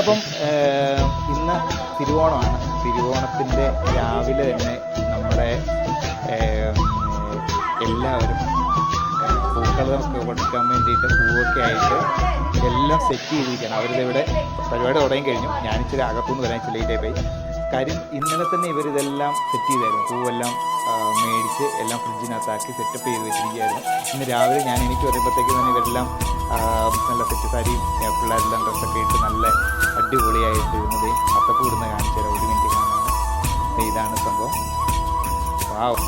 അപ്പം ഇന്ന് തിരുവോണമാണ്. തിരുവോണത്തിന്റെ രാവിലെ തന്നെ നമ്മുടെ എല്ലാവരും പൂക്കളൊക്കെ കൊടുക്കാൻ വേണ്ടിയിട്ട് പൂവൊക്കെ ആയിട്ട് എല്ലാം സെറ്റ് ചെയ്തിരിക്കുകയാണ്. അവരിതിവിടെ പരിപാടി തുടങ്ങി കഴിഞ്ഞു. ഞാൻ ഇച്ചിരി അകത്തുനിന്ന് വരാൻ ഇച്ചിരി ലേറ്റായി പോയി. കാര്യം ഇന്നലെ തന്നെ ഇവരിതെല്ലാം സെറ്റ് ചെയ്തായിരുന്നു. പൂവെല്ലാം മേടിച്ച് എല്ലാം ഫ്രിഡ്ജിനകത്താക്കി സെറ്റപ്പ് ചെയ്ത് വെച്ചിരിക്കുകയായിരുന്നു. ഇന്ന് രാവിലെ ഞാൻ എനിക്ക് പറയുമ്പോഴത്തേക്കും തന്നെ ഇവരെല്ലാം നല്ല സെറ്റ് സാരിയും ഏ, പിള്ളേരെല്ലാം ഡ്രസ്സൊക്കെ ഇട്ട് നല്ല അടിപൊളിയായിട്ട് ഇരുന്നത് അത്തപ്പൂ ഇടുന്ന കാണിച്ചു ഒരു മിനിറ്റ് കാണാൻ ഇതാണ് സംഭവം. വാവ്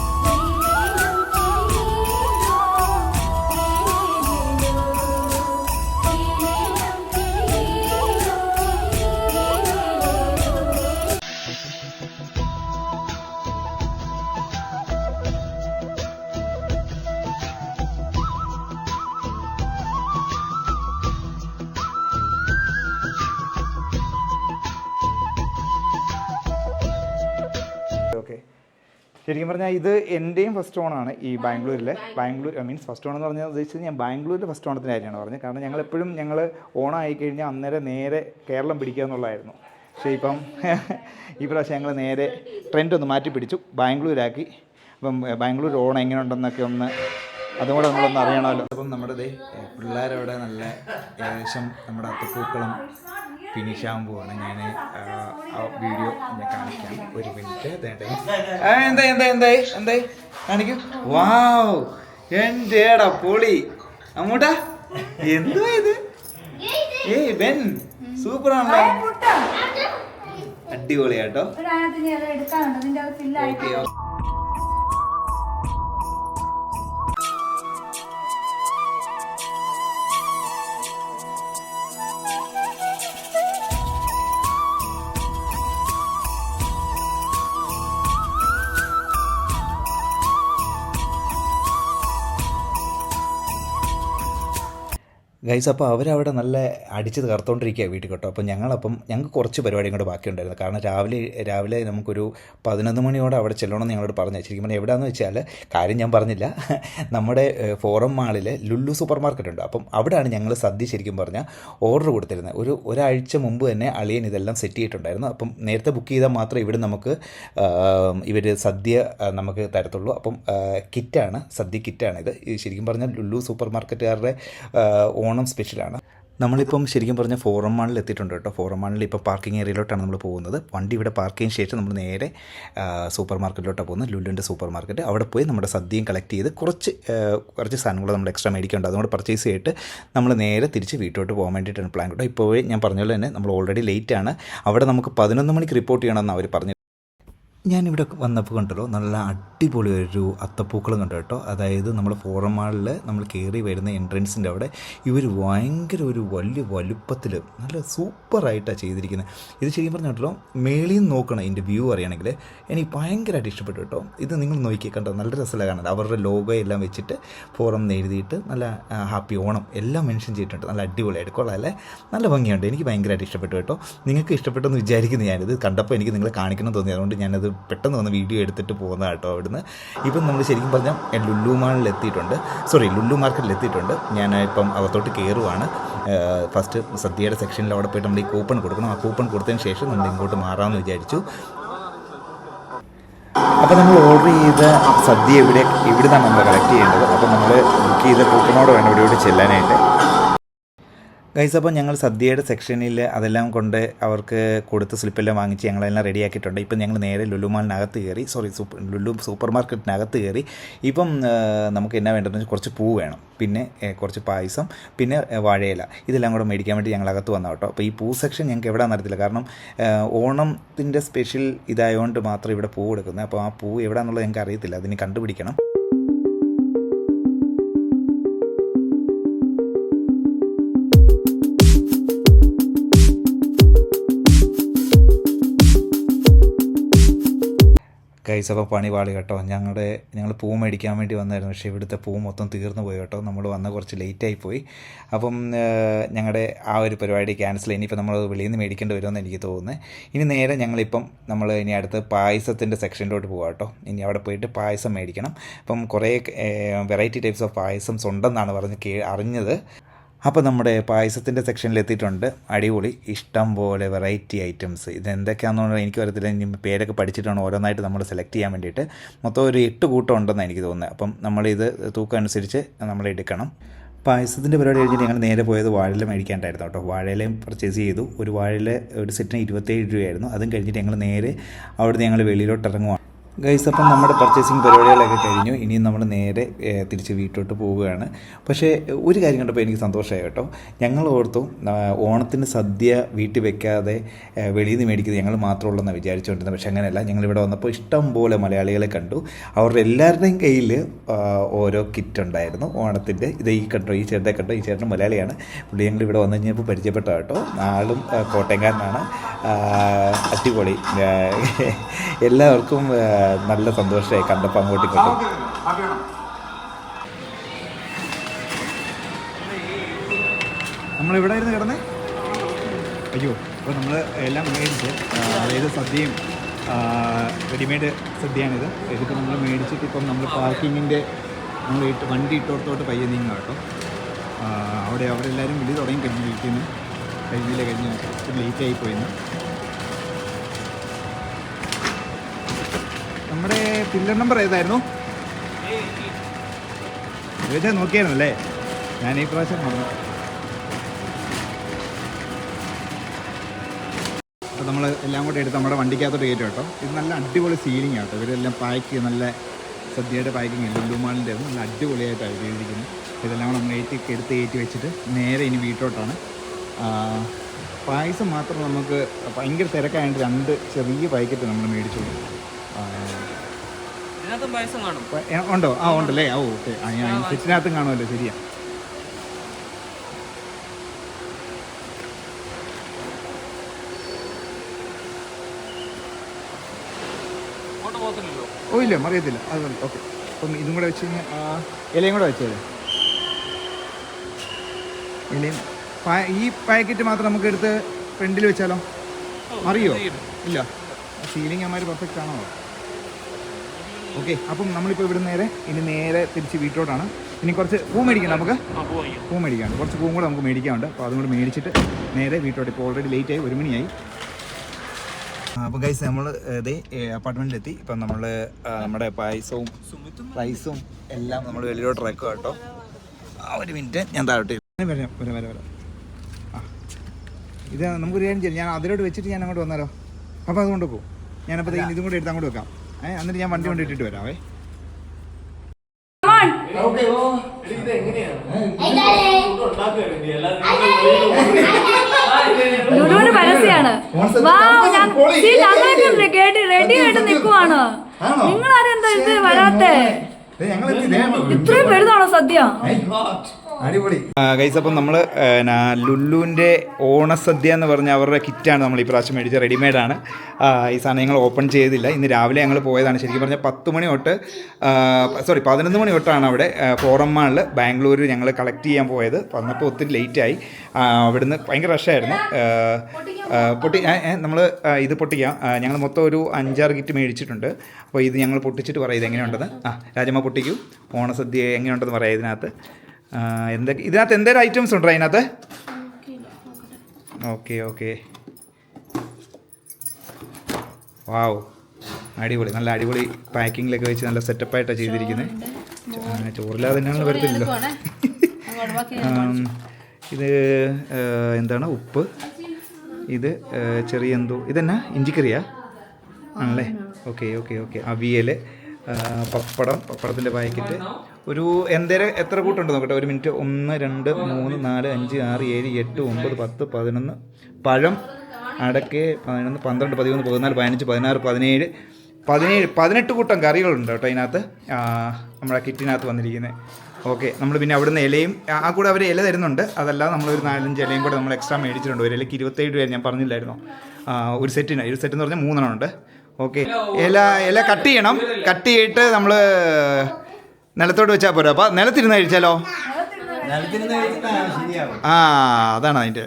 ശരിക്കും പറഞ്ഞാൽ ഇത് എന്റെയും ഫസ്റ്റ് ഓണാണ് ഈ ബാംഗ്ലൂരിലെ. ബാംഗ്ലൂർ മീൻസ് ഫസ്റ്റ് ഓണെന്ന് എന്ന് പറഞ്ഞാൽ ഉദ്ദേശിച്ചത് ഞാൻ ബാംഗ്ലൂരിലെ ഫസ്റ്റ് ഓണത്തിന്റെ കാര്യമാണ് പറഞ്ഞത്. കാരണം ഞങ്ങൾ എപ്പോഴും ഞങ്ങൾ ഓണം ആയി കഴിഞ്ഞാൽ അന്നേരം നേരെ കേരളം പിടിക്കുക എന്നുള്ളതായിരുന്നു. പക്ഷേ ഇപ്പം ഈ പ്രാവശ്യം ഞങ്ങൾ നേരെ ട്രെൻഡ് ഒന്ന് മാറ്റി പിടിച്ചു. ബാംഗ്ലൂരാക്കി. അപ്പം ബാംഗ്ലൂർ ഓണം എങ്ങനെ ഉണ്ടെന്നൊക്കെ ഒന്ന് അതും കൂടെ നമ്മളൊന്ന് അറിയണമല്ലോ. അപ്പം നമ്മുടെ പിള്ളേരവിടെ നല്ല ഏകദേശം നമ്മുടെ അത്തപ്പൂക്കളും ഫിനിഷ് ആകുമ്പോഴാണ് ഞാൻ ആ വീഡിയോ ഞാൻ കാണിക്കാം. ഒരു മിനിറ്റ് എന്തേ എന്തേ എന്താ എന്താ എന്തായി എന്തായി കാണിക്കൂ. വാവ്. എന്റേടാ പൊളി. അങ്ങോട്ടാ എന്തുവാ ഇത്? ഏയ് ബെൻ സൂപ്പർ ആണല്ലോ അടിപൊളിയാട്ടോ. ഓക്കെ ഗൈസ് അപ്പോൾ അവരവിടെ നല്ല അടിച്ച് തകർത്തോണ്ടിരിക്കുക വീട്ടിൽ കേട്ടോ. അപ്പോൾ ഞങ്ങളപ്പം ഞങ്ങൾക്ക് കുറച്ച് പരിപാടിയും കൂടെ ബാക്കിയുണ്ടായിരുന്നു. കാരണം രാവിലെ രാവിലെ നമുക്കൊരു പതിനൊന്ന് മണിയോടെ അവിടെ ചെല്ലണമെന്ന് ഞങ്ങളോട് പറഞ്ഞു. ശരിക്കും പറഞ്ഞാൽ എവിടെയാണെന്ന് വെച്ചാൽ കാര്യം ഞാൻ പറഞ്ഞില്ല. നമ്മുടെ ഫോറം മാളിലെ ലുല്ലു സൂപ്പർ മാർക്കറ്റ് ഉണ്ട്. അപ്പം അവിടെയാണ് ഞങ്ങൾ സദ്യ ശരിക്കും പറഞ്ഞാൽ ഓർഡർ കൊടുത്തിരുന്നത്. ഒരു ഒരാഴ്ച മുമ്പ് തന്നെ അളിയൻ ഇതെല്ലാം സെറ്റ് ചെയ്തിട്ടുണ്ടായിരുന്നു. അപ്പം നേരത്തെ ബുക്ക് ചെയ്താൽ മാത്രമേ ഇവിടെ നമുക്ക് ഇവർ സദ്യ നമുക്ക് തരത്തുള്ളൂ. അപ്പം കിറ്റാണ് സദ്യ കിറ്റാണ് ഇത് ശരിക്കും പറഞ്ഞാൽ ലുല്ലു സൂപ്പർ മാർക്കറ്റുകാരുടെ ആ, ഓണം സ്പെഷ്യലാണ്. നമ്മളിപ്പം ശരിക്കും പറഞ്ഞാൽ ഫോറം മാളിൽ എത്തിയിട്ടുണ്ട് കേട്ടോ. ഫോറം മാളിൽ ഇപ്പോൾ പാർക്കിംഗ് ഏരിയയിലോട്ടാണ് നമ്മൾ പോകുന്നത്. വണ്ടി ഇവിടെ പാർക്ക് ചെയ്തതിന് ശേഷം നമ്മൾ നേരെ സൂപ്പർ മാർക്കറ്റിലോട്ടാണ് പോകുന്നത്. ലുല്ലുന്റെ സൂപ്പർ മാർക്കറ്റ്. അവിടെ പോയി നമ്മുടെ സദ്യയും കളക്ട് ചെയ്ത് കുറച്ച് കുറച്ച് സാധനങ്ങൾ നമ്മൾ എക്സ്ട്രാ മേടിക്കേണ്ട അതുകൊണ്ട് പർച്ചേസ് ചെയ്തിട്ട് നമ്മൾ നേരെ തിരിച്ച് വീട്ടിലോട്ട് പോകാൻ വേണ്ടിയിട്ടാണ് പ്ലാൻ കേട്ടോ. ഇപ്പോൾ ഞാൻ പറഞ്ഞ പോലെ തന്നെ നമ്മൾ ഓൾറെഡി ലേറ്റ് ആണ്. അവിടെ നമുക്ക് പതിനൊന്ന് മണിക്ക് റിപ്പോർട്ട് ചെയ്യണമെന്ന് അവർ പറഞ്ഞു ഞാനിവിടെ വന്നപ്പോൾ കണ്ടല്ലോ നല്ല അടിപൊളി ഒരു അത്തപ്പൂക്കളും കണ്ടു കേട്ടോ? അതായത് നമ്മൾ ഫോറം മാളിൽ നമ്മൾ കയറി വരുന്ന എൻട്രൻസിന്റെ അവിടെ ഇവർ ഭയങ്കര ഒരു വലിയ വലുപ്പത്തിൽ നല്ല സൂപ്പറായിട്ടാണ് ചെയ്തിരിക്കുന്നത് ഇത് ശരിക്കും പറഞ്ഞാൽ കേട്ടോ മേളിൽ നിന്ന് നോക്കണം ഇതിന്റെ വ്യൂ അറിയണമെങ്കിൽ എനിക്ക് ഭയങ്കരമായിട്ട് ഇഷ്ടപ്പെട്ടു കേട്ടോ. ഇത് നിങ്ങൾ നോക്കി കണ്ടോ നല്ല രസമല്ല കാണാൻ. അവരുടെ ലോഗോ എല്ലാം വെച്ചിട്ട് ഫോറം എഴുതിയിട്ട് നല്ല ഹാപ്പി ഓണം എല്ലാം മെൻഷൻ ചെയ്തിട്ടുണ്ട്. നല്ല അടിപൊളിയായിട്ട്. കൊള്ളാം അല്ലേ നല്ല ഭംഗിയുണ്ട്. എനിക്ക് ഭയങ്കരമായിട്ട് ഇഷ്ടപ്പെട്ടു കേട്ടോ. നിങ്ങൾക്ക് ഇഷ്ടപ്പെട്ടെന്ന് വിചാരിക്കുന്നു ഞാനിത്. കണ്ടപ്പോൾ എനിക്ക് നിങ്ങളെ കാണിക്കണം തോന്നി. അതുകൊണ്ട് ഞാനത് പെട്ടെന്ന് വന്ന് വീഡിയോ എടുത്തിട്ട് പോകുന്ന കേട്ടോ അവിടുന്ന്. ഇപ്പം നമ്മൾ ശരിക്കും പറഞ്ഞാൽ ലുല്ലു മാളിൽ എത്തിയിട്ടുണ്ട്. സോറി ലുല്ലു മാർക്കറ്റിൽ എത്തിയിട്ടുണ്ട്. ഞാൻ ഇപ്പം അകത്തോട്ട് കയറുവാണ് ഫസ്റ്റ് സദ്യയുടെ സെക്ഷനിൽ അവിടെ പോയിട്ട് നമ്മൾ ഈ കൂപ്പൺ കൊടുക്കണം. ആ കൂപ്പൺ കൊടുത്തതിന് ശേഷം നമ്മൾ ഇങ്ങോട്ട് മാറാമെന്ന് വിചാരിച്ചു. അപ്പോൾ നമ്മൾ ഓർഡർ ചെയ്ത സദ്യ ഇവിടെ ഇവിടെ നിന്നാണ് നമ്മൾ കളക്ട് ചെയ്യേണ്ടത്. അപ്പോൾ നമ്മൾ ബുക്ക് ചെയ്ത കൂപ്പണോട് വേണം ഇവിടെ ഇവിടെ ചെല്ലാനായിട്ട്. ഗൈസ് അപ്പോൾ ഞങ്ങൾ സദ്യയുടെ സെക്ഷനിൽ അതെല്ലാം കൊണ്ട് അവർക്ക് കൊടുത്ത സ്ലിപ്പെല്ലാം വാങ്ങിച്ച് ഞങ്ങളെല്ലാം റെഡിയാക്കിയിട്ടുണ്ട്. ഇപ്പം ഞങ്ങൾ നേരെ ലുലുമാളിനകത്ത് കയറി സോറി സൂപ്പർ ലുലു സൂപ്പർ മാർക്കറ്റിനകത്ത് കയറി. ഇപ്പം നമുക്ക് എന്നാ വേണ്ടതെന്ന് വെച്ചാൽ കുറച്ച് പൂ വേണം. പിന്നെ കുറച്ച് പായസം പിന്നെ വാഴയില. ഇതെല്ലാം കൂടെ മേടിക്കാൻ വേണ്ടി ഞങ്ങൾ അകത്ത് വന്ന കേട്ടോ. അപ്പോൾ ഈ പൂ സെക്ഷൻ ഞങ്ങൾക്ക് എവിടെ നടത്തില്ല കാരണം ഓണത്തിന്റെ സ്പെഷ്യൽ ഇതായതുകൊണ്ട് മാത്രം ഇവിടെ പൂ കൊടുക്കുന്നത്. അപ്പോൾ ആ പൂ എവിടെയാണെന്നുള്ളത് ഞങ്ങൾക്ക് അറിയത്തില്ല. അതിന് കണ്ടുപിടിക്കണം. ഗൈസ് പണി പാളി കേട്ടോ. ഞങ്ങളുടെ ഞങ്ങൾ പൂ മേടിക്കാൻ വേണ്ടി വന്നായിരുന്നു. പക്ഷേ ഇവിടുത്തെ പൂ മൊത്തം തീർന്നു പോയി കേട്ടോ. നമ്മൾ വന്ന കുറച്ച് ലേറ്റായി പോയി. അപ്പം ഞങ്ങളുടെ ആ ഒരു പരിപാടി ക്യാൻസൽ ഇനിയിപ്പോൾ നമ്മൾ വെളിയിൽ നിന്ന് മേടിക്കേണ്ടി വരുമെന്ന് എനിക്ക് തോന്നുന്നത് ഇനി നേരെ ഞങ്ങളിപ്പം നമ്മൾ ഇനി അടുത്ത് പായസത്തിന്റെ സെക്ഷനിലോട്ട് പോകാം കേട്ടോ. ഇനി അവിടെ പോയിട്ട് പായസം മേടിക്കണം. അപ്പം കുറേ വെറൈറ്റി ടൈപ്സ് ഓഫ് പായസംസ് ഉണ്ടെന്നാണ് പറഞ്ഞ് കേ അറിഞ്ഞത്. അപ്പോൾ നമ്മുടെ പായസത്തിന്റെ സെക്ഷനിൽ എത്തിയിട്ടുണ്ട്. അടിപൊളി. ഇഷ്ടം പോലെ വെറൈറ്റി ഐറ്റംസ് ഇത് എന്തൊക്കെയാണെന്ന് എനിക്ക് വരത്തില്ല ഇനി പേരൊക്കെ പഠിച്ചിട്ടാണ് ഓരോന്നായിട്ട് നമ്മൾ സെലക്ട് ചെയ്യാൻ വേണ്ടിയിട്ട്. മൊത്തം ഒരു എട്ട് കൂട്ടം ഉണ്ടെന്ന് എനിക്ക് തോന്നുന്നത് അപ്പം നമ്മളിത് തൂക്കം അനുസരിച്ച് നമ്മൾ എടുക്കണം. പായസത്തിന്റെ പരിപാടി കഴിഞ്ഞിട്ട് ഞങ്ങൾ നേരെ പോയത് വാഴയില മേടിക്കാണ്ടായിരുന്നു കേട്ടോ. വാഴയിലയും പർച്ചേസ് ചെയ്തു. ഒരു വാഴയില ഒരു സെറ്റിന് ഇരുപത്തേഴ് രൂപയായിരുന്നു. അതും കഴിഞ്ഞിട്ട് ഞങ്ങൾ നേരെ അവിടുന്ന് ഞങ്ങൾ വെളിയിലോട്ട് ഇറങ്ങുവാണ് ഗൈസ് അപ്പം നമ്മുടെ പർച്ചേസിങ് പരിപാടികളൊക്കെ കഴിഞ്ഞു. ഇനിയും നമ്മൾ നേരെ തിരിച്ച് വീട്ടിലോട്ട് പോവുകയാണ്. പക്ഷേ ഒരു കാര്യം കണ്ടപ്പോൾ എനിക്ക് സന്തോഷമായി കേട്ടോ. ഞങ്ങൾ ഓർത്തു ഓണത്തിന് സദ്യ വീട്ടിൽ വെക്കാതെ വെളിയിൽ നിന്ന് മേടിക്കുന്നത് ഞങ്ങൾ മാത്രമുള്ളതെന്ന് വിചാരിച്ചുകൊണ്ടിരുന്നത്. പക്ഷേ അങ്ങനെയല്ല. ഞങ്ങളിവിടെ വന്നപ്പോൾ ഇഷ്ടം പോലെ മലയാളികളെ കണ്ടു. അവരുടെ എല്ലാവരുടെയും കയ്യിൽ ഓരോ കിറ്റ് ഉണ്ടായിരുന്നു. ഓണത്തിന്റെ ഇത് ഈ കണ്ടോ ഈ ചേട്ടനെ കണ്ടോ? ഈ ചേട്ടൻ മലയാളിയാണ്. പുള്ളി ഞങ്ങൾ ഇവിടെ വന്നു കഴിഞ്ഞപ്പോൾ പരിചയപ്പെട്ട കേട്ടോ. ആളും കോട്ടയംകാരനാണ്. അടിപൊളി. എല്ലാവർക്കും നല്ല സന്തോഷമായി കണ്ടപ്പോൾ അങ്ങോട്ടും ഇങ്ങോട്ടും. നമ്മളിവിടെ ഇരുന്ന് കിടന്നേ? അയ്യോ അപ്പോൾ നമ്മൾ എല്ലാം മേടിച്ച് അതായത് സദ്യയും റെഡിമെയ്ഡ് സദ്യയാണിത്. ഇതിപ്പോൾ നമ്മൾ മേടിച്ചിട്ട് ഇപ്പം നമ്മൾ പാർക്കിങ്ങിന്റെ നമ്മൾ ഇട്ട് വണ്ടി ഇട്ടോടത്തോട്ട് പയ്യെ നീങ്ങുക കേട്ടോ. അവിടെ അവരെല്ലാവരും വിളി തുടങ്ങി കഴിഞ്ഞ് വീട്ടിൽ നിന്ന് കഴിഞ്ഞില്ല കഴിഞ്ഞ് ലേറ്റ് ആയി പോയിന്ന്. നമ്മുടെ പില്ലർ നമ്പർ ഏതായിരുന്നു? ചോദിച്ചാൽ നോക്കിയായിരുന്നു അല്ലേ? ഞാൻ ഈ പ്രാവശ്യം പറഞ്ഞു അപ്പോൾ നമ്മൾ എല്ലാം കൂടെ എടുത്ത് നമ്മുടെ വണ്ടിക്കകത്തോട്ട് കയറ്റും കേട്ടോ. ഇത് നല്ല അടിപൊളി സീലിംഗ് ആട്ടോ. ഇവരെല്ലാം പാക്ക് നല്ല സദ്യയുടെ പാക്കിങ് ലുല്ലുമാളിന്റെ നല്ല അടിപൊളിയായിട്ടാണ് ചെയ്തിരിക്കുന്നത്. ഇതെല്ലാം കൂടെ നമ്മൾ ഏറ്റി എടുത്ത് ഏറ്റി വെച്ചിട്ട് നേരെ ഇനി വീട്ടോട്ടാണ് പായസം മാത്രം നമുക്ക് ഭയങ്കര തിരക്കായിട്ട് രണ്ട് ചെറിയ പാക്കറ്റ് നമ്മൾ മേടിച്ചു ഉണ്ടോ? ആ ഉണ്ടല്ലേ? ഓക്കെ. ആ ഞാൻ സെറ്റിനകത്തും കാണുമല്ലോ ശരിയാ. ഓ ഇല്ല മറിയത്തില്ല. അത് ഓക്കെ. അപ്പം ഇതും കൂടെ വെച്ച് കഴിഞ്ഞാൽ ഇലയും കൂടെ വെച്ചേ ഇലയും ഈ പാക്കറ്റ് മാത്രം നമുക്ക് എടുത്ത് ഫ്രണ്ടിൽ വെച്ചാലോ? മറിയോ? ഇല്ല. സീലിംഗ് അമ്മമാർ പെർഫെക്റ്റ് ആണോ? ഓക്കെ അപ്പം നമ്മളിപ്പോൾ ഇവിടെ നേരെ ഇനി നേരെ തിരിച്ച് വീട്ടിലോട്ടാണ്. ഇനി കുറച്ച് പൂ മേടിക്കണം നമുക്ക്? പൂ മേടിക്കാണ്ട് കുറച്ച് പൂവും കൂടെ നമുക്ക് മേടിക്കാനുണ്ട്. അപ്പോൾ അതും കൂടെ മേടിച്ചിട്ട് നേരെ വീട്ടിലോട്ട് ഇപ്പോൾ ഓൾറെഡി ലേറ്റ് ആയി ഒരു മണിയായി. അപ്പോൾ ഗൈസ് നമ്മൾ ഇതേ അപ്പാർട്ട്മെന്റിലെത്തി ഇപ്പം നമ്മൾ നമ്മുടെ പായസവും റൈസും എല്ലാം നമ്മൾ വെളിയിലോട്ട് ഇറക്കുക കേട്ടോ. ആ ഒരു മിനിറ്റ് ഞാൻ താഴോട്ട് വരാം വരാം വരാം വരാം ആ. ഇത് നമുക്കൊരു കാര്യം ചെയ്യാം. ഞാൻ അതിലോട്ട് വെച്ചിട്ട് ഞാൻ അങ്ങോട്ട് വന്നാലോ? അപ്പോൾ അതുകൊണ്ട് പോകും ഞാനപ്പോൾ ഇതും കൂടെ എടുത്ത് അങ്ങോട്ട് വെക്കാം. എന്നിട്ട് ഞാൻ വണ്ടി കൊണ്ട് ഇട്ടിട്ട് വരാവേ. ലുലുവിന് പരസ്യാണ് കേട്ട് റെഡി ആയിട്ട് നിൽക്കുവാണ്. ആണോ? നിങ്ങൾ ആരെന്താ ഇത് വരാത്തെ ഇത്രയും വലുതാണോ സദ്യ? അടിപൊളി. നമ്മൾ ലുല്ലുവിന്റെ ഓണസദ്യ എന്ന് പറഞ്ഞ അവരുടെ കിറ്റാണ് നമ്മൾ ഈ പ്രാവശ്യം മേടിച്ച റെഡിമെയ്ഡാണ് ഈ സാധനം ഞങ്ങൾ ഓപ്പൺ ചെയ്തില്ല. ഇന്ന് രാവിലെ ഞങ്ങൾ പോയതാണ്. ശരിക്കും പറഞ്ഞാൽ പത്ത് മണി തൊട്ട് സോറി പതിനൊന്ന് മണി തൊട്ടാണ് അവിടെ ഫോറം മാളിൽ ബാംഗ്ലൂരിൽ ഞങ്ങൾ കളക്ട് ചെയ്യാൻ പോയത്. വന്നപ്പോൾ ഒത്തിരി ലേറ്റായി അവിടുന്ന് ഭയങ്കര റഷായിരുന്നു പൊട്ടി നമ്മൾ ഇത് പൊട്ടിക്കാം. ഞങ്ങൾ മൊത്തം ഒരു അഞ്ചാറ് കിറ്റ് മേടിച്ചിട്ടുണ്ട്. അപ്പോൾ ഇത് ഞങ്ങൾ പൊട്ടിച്ചിട്ട് പറയാം ഇത് എങ്ങനെയുണ്ടെന്ന്? ആ രാജമ്മ പൊട്ടിക്കൂ. ഓണസദ്യ എങ്ങനെയുണ്ടെന്ന് പറയാം ഇതിനകത്ത്. എന്തൊക്കെ ഇതിനകത്ത് എന്തേലും ഐറ്റംസ് ഉണ്ടോ അതിനകത്ത്? ഓക്കെ ഓക്കെ വാവ് അടിപൊളി നല്ല അടിപൊളി പാക്കിങ്ങിലൊക്കെ വെച്ച് നല്ല സെറ്റപ്പായിട്ടാണ് ചെയ്തിരിക്കുന്നത് ചോറില്ലാതെ തന്നെയാണ് വരത്തില്ലല്ലോ. ഇത് എന്താണ് ഉപ്പ്? ഇത് ചെറിയ എന്തോ ഇതെന്നാ? ഇഞ്ചിക്കറിയാ? ആണല്ലേ? Okay okay okay avial pappadam പപ്പടത്തിന്റെ packet. ഒരു എന്തേരം എത്ര കൂട്ടുണ്ട് നോക്കട്ടെ? ഒരു മിനിറ്റ്. ഒന്ന് രണ്ട് മൂന്ന് നാല് അഞ്ച് ആറ് ഏഴ് എട്ട് ഒമ്പത് പത്ത് പതിനൊന്ന്. പഴം അടക്ക് പതിനൊന്ന് പന്ത്രണ്ട് പതിമൂന്ന് പതിനാല് പതിനഞ്ച് പതിനാറ് പതിനേഴ്. പതിനേഴ് പതിനെട്ട് കൂട്ടം കറികളുണ്ട് കേട്ടോ അതിനകത്ത് നമ്മുടെ കിറ്റിനകത്ത് വന്നിരിക്കുന്നത് ഓക്കെ നമ്മൾ പിന്നെ അവിടുന്ന് ഇലയും ആ കൂടെ അവർ ഇല തരുന്നുണ്ട്. അതല്ലാതെ നമ്മളൊരു നാലഞ്ച് ഇലയും കൂടെ നമ്മൾ എക്സ്ട്രാ മേടിച്ചിട്ടുണ്ട്. ഒരു ഇലയ്ക്ക് ഇരുപത്തേഴ് രൂപ ഞാൻ പറഞ്ഞില്ലായിരുന്നോ? ഒരു സെറ്റിന്. ഒരു സെറ്റ് എന്ന് പറഞ്ഞാൽ മൂന്നെണ്ണം ഉണ്ട്. ഓക്കെ ഇല ഇല കട്ട് ചെയ്യണം. കട്ട് ചെയ്തിട്ട് നമ്മൾ നിലത്തോട്ട് വെച്ചാൽ പോരാ. അപ്പം നിലത്തിരുന്ന് കഴിച്ചാലോ? ആ അതാണ് അതിന്റെ.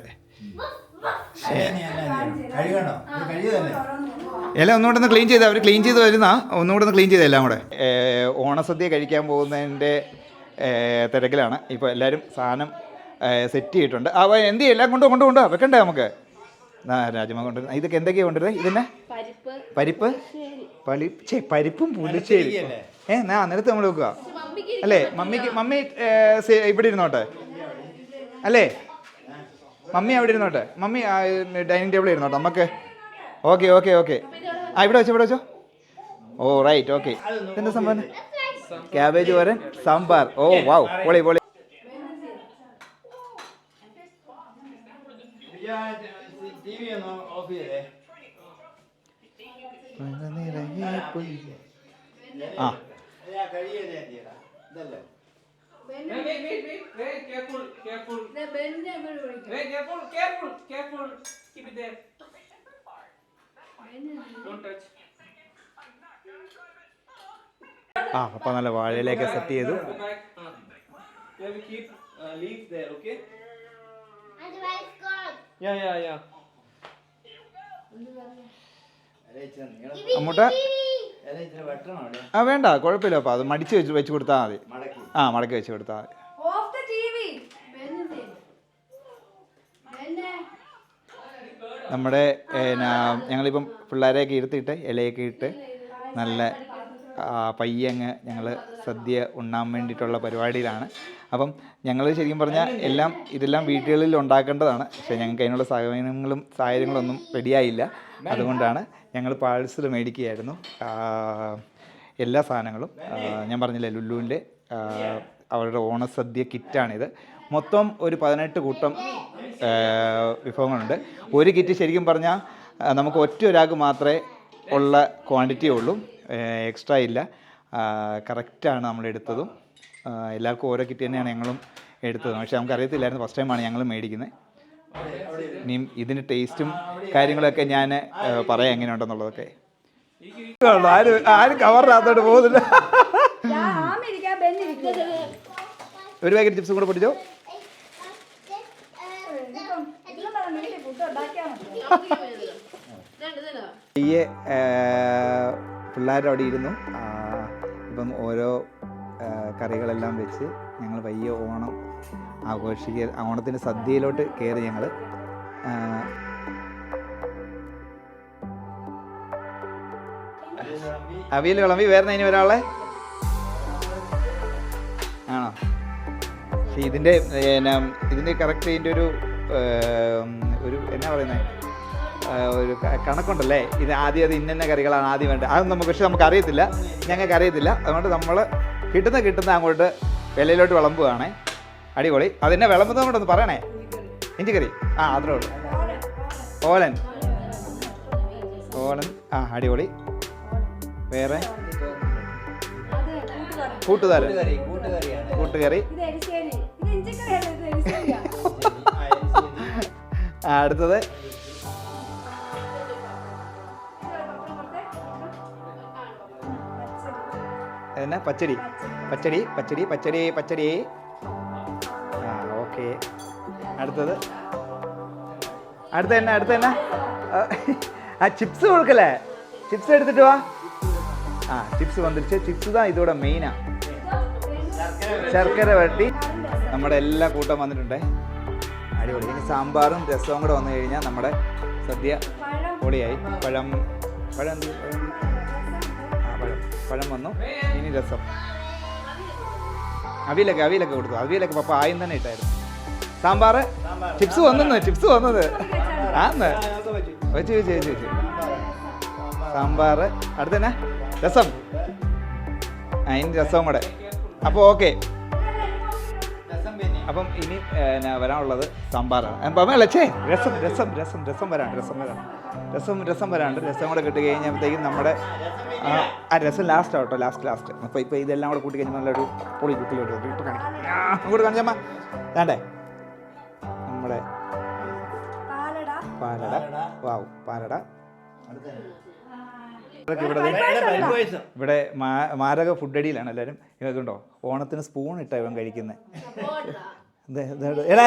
എല്ലാം ഒന്നുകൂടെ ഒന്ന് ക്ലീൻ ചെയ്ത്. അവർ ക്ലീൻ ചെയ്ത് വരുന്ന? ഒന്നുകൂടെ ഒന്ന് ക്ലീൻ ചെയ്ത് എല്ലാം കൂടെ. ഓണസദ്യ കഴിക്കാൻ പോകുന്നതിന്റെ തിരക്കിലാണ്. ഇപ്പോൾ എല്ലാവരും സാധനം സെറ്റ് ചെയ്തിട്ടുണ്ട്. അവ എന്ത് ചെയ്യും? എല്ലാം കൊണ്ടു കൊണ്ടു കൊണ്ടോ? വെക്കണ്ടേ നമുക്ക്? ആ രാജമ്മ കൊണ്ടുവരുന്നത് ഇതൊക്കെ എന്തൊക്കെയാണ് കൊണ്ടുവരുന്നത് ഇതിനെ പരിപ്പ്. പരിപ്പ്? പളി പരിപ്പും പുളിശ്ശേരി ഏ എന്നാ നേരത്തെ നമ്മൾ വെക്കുക. അല്ലേ മമ്മിക്ക് മമ്മി ഇവിടെ ഇരുന്നോട്ടെ. അല്ലേ? മമ്മി അവിടെ ഇരുന്നോട്ടെ. മമ്മി ഡൈനിങ് ടേബിളിൽ ഇരുന്നോട്ടെ നമുക്ക് ഓക്കെ ഓക്കെ ഓക്കെ. ആ ഇവിടെ വെച്ചോ ഇവിടെ വെച്ചോ. Oh right okay. എന്താ സംഭവം? ക്യാബേജ് വരൻ സാമ്പാർ. ഓ വാവ് പൊളി പൊളി. ആ. കഴിയല്ലേ ഇതല്ലേ? ആ അപ്പൊ നല്ല വാഴയിലേക്ക് സെറ്റ് ചെയ്തു. അങ്ങോട്ട് ആ വേണ്ട. കുഴപ്പമില്ല അപ്പം അത് മടിച്ച് വെച്ച് വെച്ച് കൊടുത്താൽ മതി. ആ മടക്കി വെച്ച് കൊടുത്താൽ മതി. ഓഫ് ദ ടിവി ബെന്നെ. നമ്മുടെ ഞങ്ങളിപ്പം പിള്ളേരെയൊക്കെ ഇരുത്തിയിട്ട് ഇലയൊക്കെ ഇട്ട് നല്ല പയ്യങ്ങ് ഞങ്ങൾ സദ്യ ഉണ്ണാൻ വേണ്ടിയിട്ടുള്ള പരിപാടിയിലാണ്. അപ്പം ഞങ്ങൾ ശരിക്കും പറഞ്ഞാൽ എല്ലാം ഇതെല്ലാം വീട്ടുകളിൽ ഉണ്ടാക്കേണ്ടതാണ്. പക്ഷേ ഞങ്ങൾക്ക് അതിനുള്ള സാഹചര്യങ്ങളും സാഹചര്യങ്ങളൊന്നും റെഡിയായില്ല. അതുകൊണ്ടാണ് ഞങ്ങൾ പാഴ്സൽ മേടിക്കുകയായിരുന്നു. എല്ലാ സാധനങ്ങളും. ഞാൻ പറഞ്ഞില്ലേ ലുല്ലുവിന്റെ അവരുടെ ഓണസദ്യ കിറ്റാണിത്. മൊത്തം ഒരു പതിനെട്ട് കൂട്ടം വിഭവങ്ങളുണ്ട്. ഒരു കിറ്റ് ശരിക്കും പറഞ്ഞാൽ നമുക്ക് ഒറ്റ ഒരാൾക്ക് മാത്രമേ ഉള്ള ക്വാണ്ടിറ്റി ഉള്ളൂ. എക്സ്ട്രാ ഇല്ല. കറക്റ്റാണ് നമ്മൾ എടുത്തതും എല്ലാവർക്കും ഓരോ കിറ്റ് തന്നെയാണ് ഞങ്ങളും എടുത്തത്. പക്ഷേ നമുക്ക് അറിയത്തില്ലായിരുന്നു ഫസ്റ്റ് ടൈമാണ് ഞങ്ങൾ മേടിക്കുന്നത്. ഇനിയും ഇതിന്റെ ടേസ്റ്റും കാര്യങ്ങളൊക്കെ ഞാൻ പറയാം എങ്ങനെയുണ്ടെന്നുള്ളതൊക്കെ. ആരും ആരും കവറിനകത്തോട്ട് പോകുന്നില്ല? ഒരു പാക്കറ്റ് ചിപ്സും കൂടെ പൊട്ടിച്ചോ? മതി പയ്യെ പിള്ളേരുടെ അവിടെ ഇരുന്നു. ഇപ്പം ഓരോ കറികളെല്ലാം വെച്ച് ഞങ്ങൾ പയ്യെ ഓണം ആഘോഷിക്കുക ഓണത്തിന്റെ സദ്യയിലോട്ട് കയറി ഞങ്ങൾ അവിയൽ വിളമ്പി വേറെ ഇനി ഒരാളെ ആണോ? പക്ഷെ ഇതിന്റെ എന്നാ ഇതിന്റെ കറക്റ്റ് ഇതിന്റെ ഒരു ഒരു എന്നാ പറയുന്നത് ഒരു കണക്കുണ്ടല്ലേ? ഇത് ആദ്യം അത് ഇന്ന കറികളാണ് ആദ്യം വേണ്ടത്. അതൊന്നും നമുക്ക് പക്ഷെ നമുക്ക് അറിയത്തില്ല. ഞങ്ങൾക്ക് അറിയത്തില്ല. അതുകൊണ്ട് നമ്മൾ കിട്ടുന്ന കിട്ടുന്ന അങ്ങോട്ട് വിലയിലോട്ട് വിളമ്പുകയാണേ അടിപൊളി. അതിന്റെ വിളമ്പുന്നത് കൊണ്ടൊന്ന് പറയണേ. ഇഞ്ചിക്കറി. കറി ആ അത്രേ ഉള്ളൂ. ഓലൻ. ഓലൻ. ആ അടിപൊളി. വേറെ? കൂട്ടുകാരൻ. കൂട്ടുകറി അടുത്തത്. പച്ചടി. പച്ചടി പച്ചടി പച്ചടി പച്ചടി. ആ ഓക്കെ. അടുത്തത്. അടുത്ത തന്നെ അടുത്ത തന്നെ ആ, ചിപ്സ് കൊടുക്കല്ലേ? ചിപ്സ് എടുത്തിട്ട് വാ. ആ ചിപ്സ് വന്നിരിച്ച് ചിപ്സ് தான் ഇതോടെ മെയിനാ. ശർക്കര വരട്ടി. നമ്മുടെ എല്ലാ കൂട്ടം വന്നിട്ടുണ്ട്. അടിപൊളി. ഇനി സാമ്പാറും രസവും കൂടെ വന്നു കഴിഞ്ഞാൽ നമ്മുടെ സദ്യ പൊളിയായി. പഴം പഴം? പഴം പഴം വന്നു. ഇനി രസം. അവിയലൊക്കെ അവിയലൊക്കെ കൊടുത്തു. അവിയലൊക്കെ പപ്പ ആയും തന്നെ ഇട്ടായിരുന്നു. സാമ്പാർ? ചിപ്സ് വന്നു ചിപ്സ് വന്നത്. ആന്ന്. വെച്ച് വെച്ച് വെച്ച് വെച്ച്. സാമ്പാർ. അടുത്തന്നെ? രസം. അതിന് രസവും കൂടെ. അപ്പോൾ ഓക്കെ അപ്പം ഇനി വരാനുള്ളത് സാമ്പാറാണ്. അപ്പം അല്ല ചേ? രസം രസം രസം രസം വരാണ്ട് രസം വരാണ്ട്. രസം രസം വരാണ്ട് രസം കൂടെ കിട്ടി കഴിഞ്ഞപ്പോഴത്തേക്കും നമ്മുടെ ആ, രസം ലാസ്റ്റ് ആവട്ടോ ലാസ്റ്റ് ലാസ്റ്റ് അപ്പോൾ ഇപ്പോൾ ഇതെല്ലാം കൂടെ കൂട്ടി കഴിഞ്ഞാൽ നല്ലൊരു പൊളി കുട്ടിലോട്ട് വരും ഇപ്പോൾ കാണിക്കാം. കൂടെ അങ്ങോട്ട് കാണിച്ചമ്മ വേണ്ടേ നമ്മുടെ പാലട. പാലട. വാവ് പാലട. ഇവിടെ ഇവിടെ മാരക ഫുഡ് അടിയിലാണ് എല്ലാവരും. ഇതൊക്കെ ഉണ്ടോ? ഓണത്തിന് സ്പൂൺ ഇട്ടാ ഇവൻ കഴിക്കുന്നത് എടാ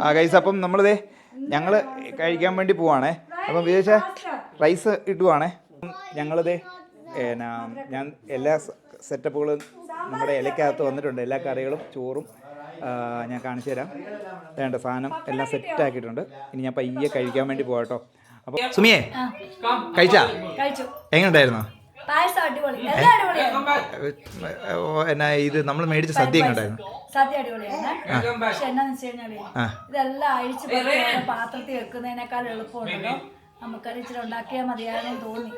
ആ കൈസ് അപ്പം നമ്മളിതേ ഞങ്ങൾ കഴിക്കാൻ വേണ്ടി പോവാണേ. അപ്പം വിദേശ റൈസ് ഇടുവാണേ. ഞങ്ങളിതേ എന്നാ ഞാൻ എല്ലാ സെറ്റപ്പുകളും നമ്മുടെ ഇലക്കകത്ത് വന്നിട്ടുണ്ട്. എല്ലാ കറികളും ചോറും ഞാൻ കാണിച്ചു തരാം. വേണ്ട സാധനം എല്ലാം സെറ്റ് ആക്കിയിട്ടുണ്ട്. ഇനി ഞാൻ പയ്യെ കഴിക്കാൻ വേണ്ടി പോകട്ടോ അപ്പോൾ സുമിയെ കഴിച്ചാ? എങ്ങനെ എങ്ങനെയുണ്ടായിരുന്നു എന്നാ ഇത് നമ്മൾ മേടിച്ച സദ്യ എങ്ങനെയുണ്ടായിരുന്നു സദ്യ അടിപൊളിയാണ് പക്ഷെ എന്നാന്ന് വെച്ച് കഴിഞ്ഞാൽ ഇതെല്ലാം അഴിച്ച് പാത്രത്തിൽ വെക്കുന്നതിനേക്കാൾ എളുപ്പമുണ്ടല്ലോ. നമുക്കത് ഇച്ചിരി ഉണ്ടാക്കിയാൽ മതിയായെന്ന് തോന്നി.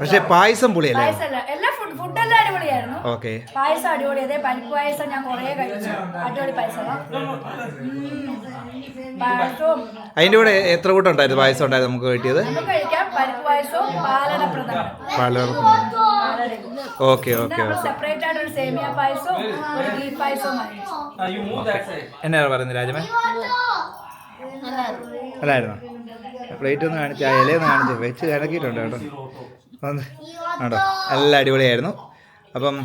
പക്ഷെ പായസം പുളിയല്ലേ? എല്ലാ ഫുഡ് ഫുഡെല്ലാം അടിപൊളിയായിരുന്നു. ഓക്കെ. പായസം അടിപൊളി. അതേ പരിപ്പ് പായസം ഞാൻ കുറേ കഴിച്ചു. അടിപൊളി പായസം. അതിന്റെ കൂടെ എത്ര കൂട്ടം ഉണ്ടായിരുന്നു പായസം ഉണ്ടായിരുന്നു നമുക്ക് കിട്ടിയത്? നമുക്ക് കഴിക്കാം. പരിപ്പ് പായസവും പാലട പ്രധാനം. ഓക്കെ ഓക്കെ നമ്മൾ സെപ്പറേറ്റ് ആയിട്ട് ഒരു സേമിയ പായസവും ഒരു. എന്നാണ് പറയുന്നത് രാജമേ? അല്ലായിരുന്നോ? പ്ലേറ്റ് ഒന്ന് കാണിച്ച് ആ ഇലയൊന്ന് കാണിച്ച് വെച്ച് കിടക്കിയിട്ടുണ്ട് കേട്ടോ. ഒന്ന് കേട്ടോ നല്ല അടിപൊളിയായിരുന്നു. അപ്പം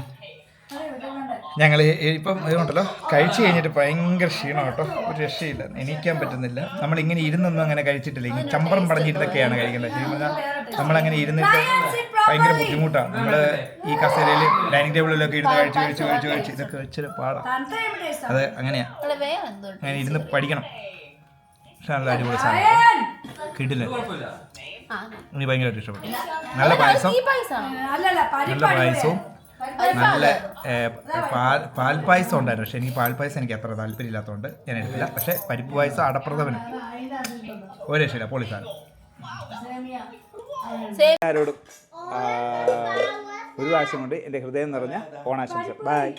ഞങ്ങൾ ഇപ്പം ഇതുകൊണ്ടല്ലോ കഴിച്ചു കഴിഞ്ഞിട്ട് ഭയങ്കര ക്ഷീണം കേട്ടോ. ഒരു രക്ഷയില്ല എണീക്കാൻ പറ്റുന്നില്ല. നമ്മളിങ്ങനെ ഇരുന്നൊന്നും അങ്ങനെ കഴിച്ചിട്ടില്ല. ഇങ്ങനെ ചമ്പറം പടഞ്ഞിട്ടൊക്കെയാണ് കഴിക്കേണ്ടത്. ശരിക്കും പറഞ്ഞാൽ നമ്മളങ്ങനെ ഇരുന്നിട്ട് ഭയങ്കര ബുദ്ധിമുട്ടാണ് നമ്മൾ ഈ കസേരയിൽ ഡൈനിങ് ടേബിളിലൊക്കെ ഇരുന്ന് കഴിച്ച് കഴിച്ച് കഴിച്ച് കഴിച്ച് ഇതൊക്കെ വെച്ചൊരു പാടാം. തണുത്ത ടേസ്റ്റ് അത് അങ്ങനെയാ. അങ്ങനെ ഇരുന്ന് പഠിക്കണം. നല്ല അടിപൊളി സാധനം. കിട്ടില്ല? എനിക്ക് ഭയങ്കരമായിട്ട് ഇഷ്ടപ്പെട്ടു. നല്ല പായസം. നല്ല പായസവും. നല്ല പാൽ ഉണ്ടായിരുന്നു. പക്ഷെ എനിക്ക് പാൽ പായസം എനിക്ക് അത്ര താല്പര്യമില്ലാത്തതുകൊണ്ട് ഞാൻ എടുത്തില്ല. പക്ഷെ പരിപ്പ് പായസം അടപ്രഥമന് ഒരു രക്ഷയില്ല പൊളി സാധനം. ആരോടും ഒരു പ്രാവശ്യം കൊണ്ട് എന്റെ ഹൃദയം നിറഞ്ഞ ഓണാശംസ. ബൈ.